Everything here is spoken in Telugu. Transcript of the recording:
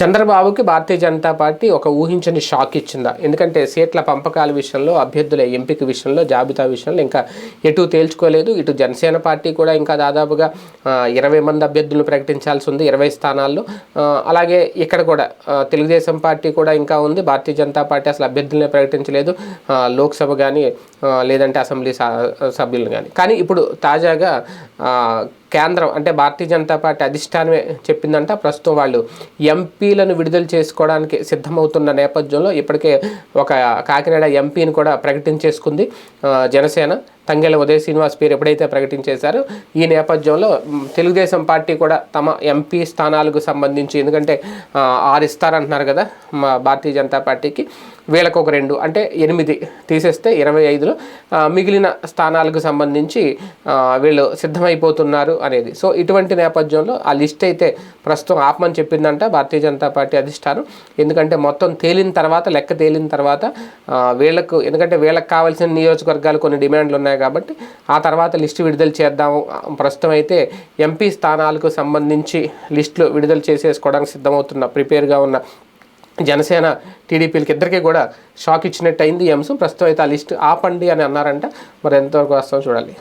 చంద్రబాబుకి భారతీయ జనతా పార్టీ ఒక ఊహించని షాక్ ఇచ్చిందా? ఎందుకంటే సీట్ల పంపకాల విషయంలో అభ్యర్థుల ఎంపిక విషయంలో జాబితా విషయంలో ఇంకా ఎటు తేల్చుకోలేదు. ఇటు జనసేన పార్టీ కూడా ఇంకా దాదాపుగా ఇరవై మంది అభ్యర్థులను ప్రకటించాల్సి ఉంది ఇరవై స్థానాల్లో. అలాగే ఇక్కడ కూడా తెలుగుదేశం పార్టీ కూడా ఇంకా ఉంది. భారతీయ జనతా పార్టీ అసలు అభ్యర్థులనే ప్రకటించలేదు. లోక్సభ కానీ లేదంటే అసెంబ్లీ సభ్యులను సభ్యులు కానీ కానీ ఇప్పుడు తాజాగా కేంద్రం అంటే భారతీయ జనతా పార్టీ అధిష్టానమే చెప్పిందంట. ప్రస్తుతం వాళ్ళు ఎంపీ ఎంపీలను విడుదల చేసుకోవడానికి సిద్ధమవుతున్న నేపథ్యంలో ఇప్పటికే ఒక కాకినాడ ఎంపీని కూడా ప్రకటించేసుకుంది జనసేన. తంగెల ఉదయ శ్రీనివాస్ పేరు ఎప్పుడైతే ప్రకటించేశారో ఈ నేపథ్యంలో తెలుగుదేశం పార్టీ కూడా తమ ఎంపీ స్థానాలకు సంబంధించి ఎందుకంటే ఆరు ఇస్తారంటున్నారు కదా మా భారతీయ జనతా పార్టీకి. వీళ్ళకు ఒక రెండు అంటే ఎనిమిది తీసేస్తే ఇరవై ఐదులో. మిగిలిన స్థానాలకు సంబంధించి వీళ్ళు సిద్ధమైపోతున్నారు అనేది. సో ఇటువంటి నేపథ్యంలో ఆ లిస్ట్ అయితే ప్రస్తుతం ఆపమని చెప్పిందంట భారతీయ జనతా పార్టీ అధిష్టానం. ఎందుకంటే మొత్తం తేలిన తర్వాత లెక్క తేలిన తర్వాత వీళ్ళకు ఎందుకంటే వీళ్ళకి కావాల్సిన నియోజకవర్గాలు కొన్ని డిమాండ్లు ఉన్నాయి కాబట్టి ఆ తర్వాత లిస్టు విడుదల చేద్దాము. ప్రస్తుతం అయితే ఎంపీ స్థానాలకు సంబంధించి లిస్టులు విడుదల చేసేసుకోవడానికి సిద్ధమవుతున్న ప్రిపేర్గా ఉన్న జనసేన టీడీపీలకి ఇద్దరికీ కూడా షాక్ ఇచ్చినట్టు అయింది ఈ అంశం. ప్రస్తుతం అయితే ఆ లిస్ట్ ఆపండి అని అన్నారంట. మరి ఎంతవరకు వస్తామో చూడాలి.